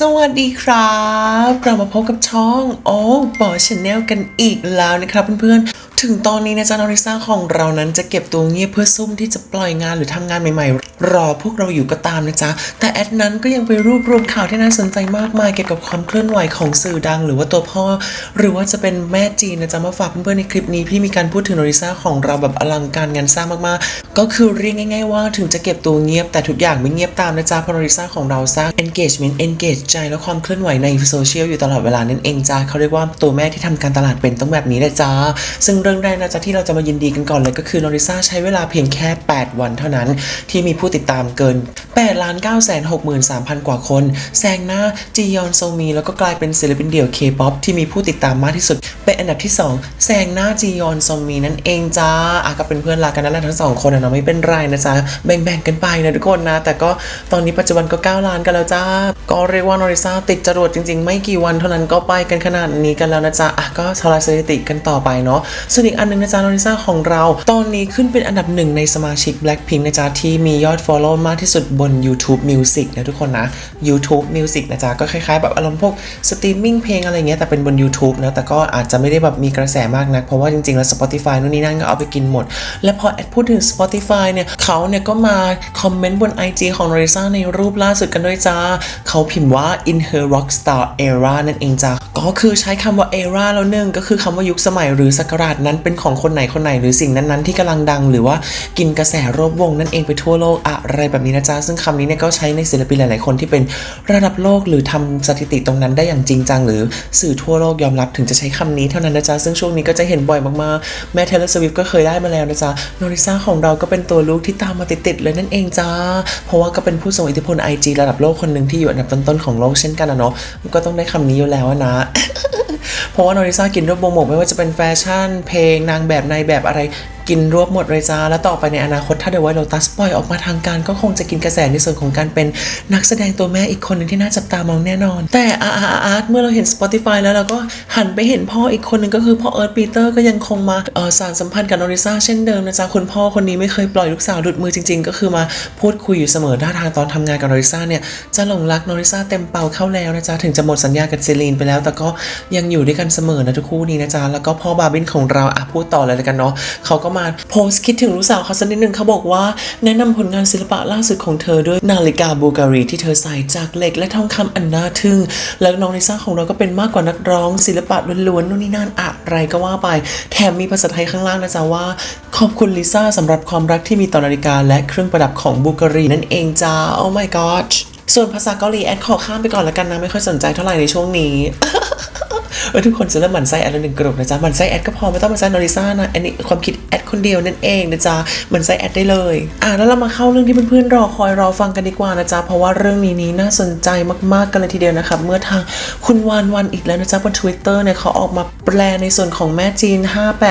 สวัสดีครับ เรามาพบกับช่องโอ้บอชแนลกันอีกแล้วนะครับเพื่อนๆ ถึงตอนนี้นะจ๊ะนอริซ่าของเรานั้นจะเก็บตัวเงียบเพื่อซุ่มที่จะปล่อยงานหรือทำงานใหม่ๆ รอพวกเราอยู่ก็ตามนะจ๊ะ แต่แอดนั้นก็ยังไปรวบรวมข่าวที่น่าสนใจมากมายเกี่ยวกับความเคลื่อนไหวของสื่อดัง หรือว่าตัวพ่อ หรือว่าจะเป็นแม่จีนนะจ๊ะมาฝากเพื่อนๆในคลิปนี้พี่มีการพูดถึงนอริซ่าของเราแบบอลังการงานสร้างมากๆ ก็คือเรียกง่าย ๆ ว่าถึงจะเก็บตัวเงียบแต่ทุกอย่างไม่เงียบตามนะจ๊ะพราะนอริซ่าของเราสร้าง engagement engage ใจและความเคลื่อนไหวในโซเชียลอยู่ตลอดเวลานั่นเองจ้าเขาเรียกว่าตัวแม่ที่ทำการตลาดเป็นต้องแบบนี้เลยจ้าซึ่งเรื่องแรกนะจ๊ะที่เราจะมายินดีกันก่อนเลยก็คือโนริซ่าใช้เวลาเพียงแค่ 8 วันเท่านั้น ที่มีผู้ติดตามเกิน8ล้าน9 6 3 0 0 0 กว่าคน แซงหน้าจียอนโซมี แล้วก็กลายเป็นศิลปินเดี่ยว K-POP ที่มีผู้ติดตามมากที่สุด เป็นอันดับที่ 2 แซงหน้าจียอนโซมีนั่นเองจ้าอะก็เป็นเพื่อนรักกันนั่นแหละทั้งสองคนอะเนาะไม่เป็นไรนะจ๊ะแบ่งๆกันไปนะทุกคนนะ แต่ก็ตอนนี้ปัจจุบันก็ 9 ล้านกันแล้วจ้า ก็เรียกว่านอริซ่าติดจรวดจริง ๆ ไม่กี่วันเท่านั้นก็ไปกันขนาดนี้กันแล้วนะจ๊ะอะก็ทลายสถิติกันต่อไปเนาะส่วนอีกอันหนึงนะจ๊ะโนริซ่าของเรา ตอนนี้ขึ้นเป็นอันดับหนึ่งในสมาชิก Blackpink นะจ๊ะที่มียอด follow มากที่สุดบน YouTube Music นะทุกคนนะ YouTube Music นะจ๊ะก็คล้ายๆแบบอารมณ์พวกสตรีมมิ่งเพลงอะไรเงี้ยแต่เป็นบน YouTube นะแต่ก็อาจจะไม่ได้แบบมีกระแสมากนัก เพราะว่าจริงๆ แล้ว Spotify นู่นนี่นั่นก็เอาไปกินหมด และพอแอดพูดถึง Spotify เนี่ยเขาเนี่ยก็มาคอมเมนต์บน IG ของโนริซ่าในรูปล่าสุดกันด้วยจ้าเขาพิมพ์ว่า in her rockstar era นั่นเองจ้าก็คือใช้คำว่า era แล้วหนึ่งก็คือคำว่ายุคสมัยหรือศักราชนั้นเป็นของคนไหนคนไหนหรือสิ่งนั้นๆที่กำลังดัง หรือว่ากินกระแสรบวงนั่นเองไปทั่วโลกอะไรแบบนี้นะจ๊ะซึ่งคำนี้เนี่ยก็ใช้ในศิลปินหลายๆคนที่เป็นระดับโลกหรือทำสถิติตรงนั้นได้อย่างจริงจัง หรือสื่อทั่วโลกยอมรับถึงจะใช้คำนี้เท่านั้นนะจ๊ะซึ่งช่วงนี้ก็จะเห็นบ่อยมากๆแม่เทเลสวิฟก็เคยได้มาแล้วนะจ๊ะโนริซ่าของเราก็เป็นตัวลูกที่ตามมาติดๆเลยนั่นเองจ้าเพราะว่าก็เป็นผู้ทรงอิทธิพล IG ระดับโลกคนหนึ่งที่อยู่อันดับต้นๆของโลกเช่นกันนะเนาะก็ต้องได้คำนี้อยู่แล้วนะ เพราะว่าโนริซากินรวบวงหมดไม่ว่าจะเป็นแฟชั่น เพลงนางแบบในแบบอะไร กินรวบหมดเลยจ้า แล้วต่อไปในอนาคตถ้าเดว i โ e โ o ตัสปล่อยออกมาทางการก็คงจะกินกระแสในส่วนของการเป็นนักแสดงตัวแม่อีกคนหนึ่งที่น่าจับตามองแน่นอน แต่อาอาอาร์ตเมื่อเราเห็น Spotify แล้วเราก็หันไปเห็นพ่ออีกคนหนึ่งก็คือพ่อเอิร์ธปีเตอร์ก็ยังคงมาสารสัมพันธ์กับโนริซ่าเช่นเดิมนะจ๊ะคุณพ่อคนนี้ไม่เคยปล่อยลูกสาวหลุดมือจริง ๆ ก็คือมาพูดคุยอยู่เสมอท่าทางตอนทำงานกับโนริซ่าเนี่ยจะหลงรักโนริซ่าเต็มเป่าเข้าแล้วนะจ๊ะถึงจะหมดสัญญากับเซลีนไปแล้ว แต่ก็ยังอยู่ด้วยกันเสมอนะทุกคู่นี้นะจ๊ะแล้วก็พ่อบาบินของเราอะพูดต่อเลยแล้วกันเนาะเขาก็มาโพสต์คิดถึงลูกสาวเขาสักนิดนึงเขาบอกว่า แนะนำผลงานศิลปะล่าสุดของเธอด้วยนาฬิกาบูการีที่เธอใส่จากเหล็กและทองคำอันน่าทึ่ง แล้วน้องลิซ่าของเราก็เป็นมากกว่านักร้อง ศิลปะล้วนๆนู่นนี่นั่นอะไรก็ว่าไป แถมมีภาษาไทยข้างล่างนะจ๊ะว่า ขอบคุณลิซ่าสำหรับความรักที่มีต่อนาฬิกา และเครื่องประดับของบูการีนั่นเองจ้า oh my god ส่วนภาษาเกาหลีแอดขอข้ามไปก่อนละกันนะไม่ค่อยสนใจเท่าไหร่ในช่วงนี้ เออทุกคนจะเริ่มหมั่นไส้แอดแล้วหนึ่งกระดกนะจ๊ะหมั่นไส้แอดก็พอไม่ต้องมาไส้นอริซ่านะอันนี้ความคิดแอดคนเดียวนั่นเองนะจ๊ะหมั่นไส้แอดได้เลยอะแล้วเรามาเข้าเรื่องที่เพื่อนๆรอคอยรอฟังกันดีกว่านะจ๊ะเพราะว่าเรื่องนี้นี้น่าสนใจมากๆกันเลยทีเดียวนะครับเมื่อทางคุณวานวันอีกแล้วนะจ๊ะบน Twitter เนี่ยเขาออกมาแปลในส่วนของแม่จีน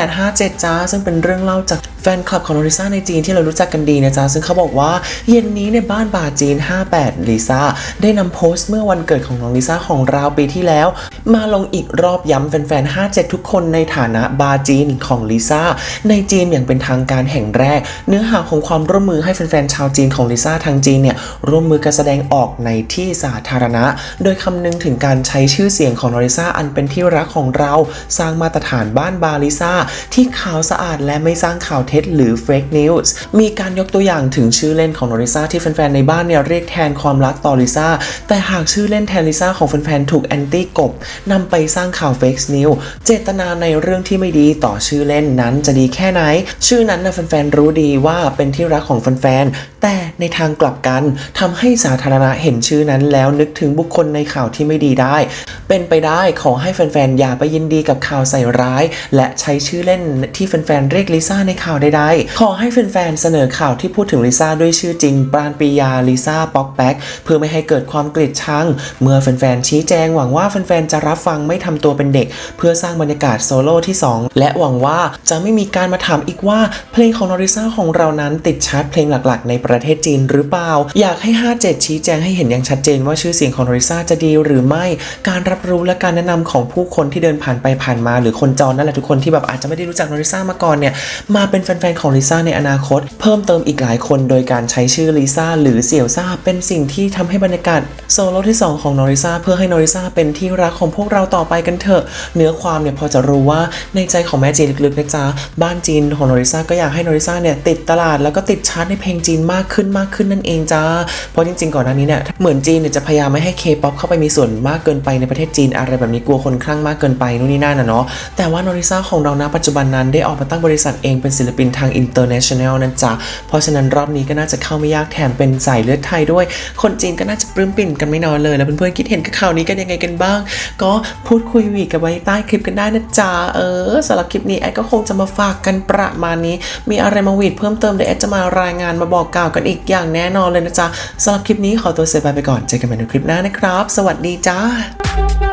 5857จ้าซึ่งเป็นเรื่องเล่าจาก แฟนคลับของโนริซ่าในจีนที่เรารู้จักกันดีนะจ๊ะ ซึ่งเขาบอกว่าเย็นนี้ในบ้านบาจีน 58 ลิซ่าได้นำโพสต์เมื่อวันเกิดของน้องลิซ่าของเราปีที่แล้ว มาลงอีกรอบย้ำแฟนๆ 57 ทุกคนในฐานะบาจีนของลิซ่าในจีนอย่างเป็นทางการแห่งแรก เนื้อหาของความร่วมมือให้แฟนๆ ชาวจีนของลิซ่าทางจีนเนี่ยร่วมมือกันแสดงออกในที่สาธารณะ โดยคำนึงถึงการใช้ชื่อเสียงของนอริซ่าอันเป็นที่รักของเรา สร้างมาตรฐานบ้านบาลิซ่าที่ขาวสะอาดและไม่สร้างข่าวเท็จหรือ fake news มีการยกตัวอย่างถึงชื่อเล่นของนอริซ่าที่แฟนๆในบ้านเนี่ยเรียกแทนความรักต่อลิซ่าแต่หากชื่อเล่นแทนลิซ่าของแฟนๆถูกแอนตี้กบนำไปสร้างข่าว fake news เจตนาในเรื่องที่ไม่ดีต่อชื่อเล่นนั้นจะดีแค่ไหน ชื่อนั้นนะแฟนๆรู้ดีว่าเป็นที่รักของแฟนๆแต่ในทางกลับกันทำให้สาธารณะเห็นชื่อนั้นแล้วนึกถึงบุคคลในข่าวที่ไม่ดีได้ เป็นไปได้ขอให้แฟนๆอย่าไปยินดีกับข่าวใส่ร้าย และใช้ชื่อเล่นที่แฟนๆเรียกลิซ่าในข่าวใดๆ ขอให้แฟนๆ เสนอข่าวที่พูดถึงลิซ่าด้วยชื่อจริง ปราณปียาลิซ่าป๊อกแป๊กเพื่อไม่ให้เกิดความเกลียดชัง เมื่อแฟนๆ ชี้แจงหวังว่าแฟนๆ จะรับฟังไม่ทำตัวเป็นเด็ก เพื่อสร้างบรรยากาศโซโล่ที่ 2 และหวังว่าจะไม่มีการมาถามอีกว่าเพลงของนอริซ่าของเรานั้นติดชาร์ตเพลงหลักๆ ในประเทศจีนหรือเปล่า อยากให้ 57 ชี้แจงให้เห็นอย่างชัดเจนว่าชื่อเสียงของนอริซ่าจะดีหรือไม่ การรับรู้และการแนะนำของผู้คนที่เดินผ่านไปผ่านมา หรือคนจรนั่นแหละทุกคนที่แบบอาจจะไม่ได้รู้จักนอริซ่ามาก่อนเนี่ยมาเป็นแฟนๆของลิซ่าในอนาคต เพิ่มเติมอีกหลายคนโดยการใช้ชื่อลิซ่าหรือเสี่ยวซ่าเป็นสิ่งที่ทำให้บรรยากาศ โซโล่ที่ 2 ของนอริซาเพื่อให้นอริซาเป็นที่รักของพวกเราต่อไปกันเถอะ เนื้อความเนี่ยพอจะรู้ว่าในใจของแม่จีนลึกๆนะจ๊ะบ้านจีนของนอริซาก็อยากให้นอริซาเนี่ยติดตลาดแล้วก็ติดชาร์ตในเพลงจีนมากขึ้นมากขึ้นนั่นเองจ้าเพราะจริงๆก่อนหน้านี้เนี่ยเหมือนจีนเนี่ยจะพยายามไม่ให้เคป๊อปเข้าไปมีส่วนมากเกินไปในประเทศจีนอะไรแบบนี้กลัวคนคลั่งมากเกินไปนู่นนี่นั่นนะเนาะแต่ว่านอริซาของเรานะปัจจุบันนั้นได้ออกมาตั้งบริษัทเองเป็นศิลปินทาง international นะจ๊ะเพราะฉะนั้นรอบนี้ก็น่าจะเข้าไม่ยากแถมเป็นสายเลือดไทยด้วย คนจีนก็น่าจะปลื้มปิ่นกันไม่นอนเลย แล้วเพื่อนๆคิดเห็นกับข่าวนี้กันยังไงกันบ้าง ก็พูดคุยวีกันไว้ใต้คลิปกันได้นะจ๊ะเออสำหรับคลิปนี้แอดก็คงจะมาฝากกันประมาณนี้ มีอะไรมาวีดเพิ่มเติมเดี๋ยวแอดจะมารายงานมาบอกกล่าวกันอีกอย่างแน่นอนเลยนะจ๊ะสำหรับคลิปนี้ขอตัวเซบายไปก่อนเจอกันใหม่ในคลิปหน้านะครับ สวัสดีจ้า